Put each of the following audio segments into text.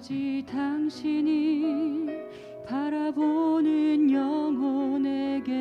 아버지 당신이 바라보는 영혼에게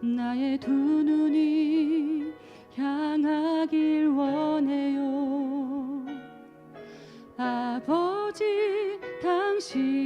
나의 두 눈이 향하길 원해요. 아버지 당신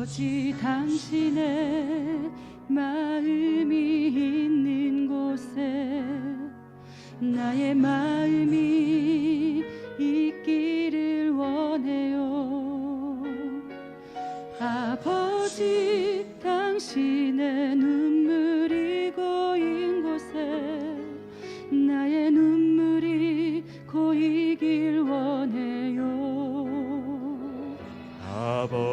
아버지 당신의 마음이 있는 곳에 나의 마음이 있기를 원해요. 아버지 당신의 눈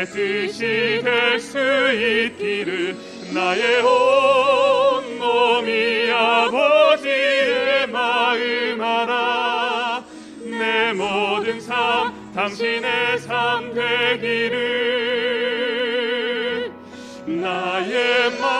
아버지의 뜻이 될 수 있기를 나의 온 몸이 아버지의 마음 알아. 내 모든 삶 당신의 삶 되기를. 나의 마음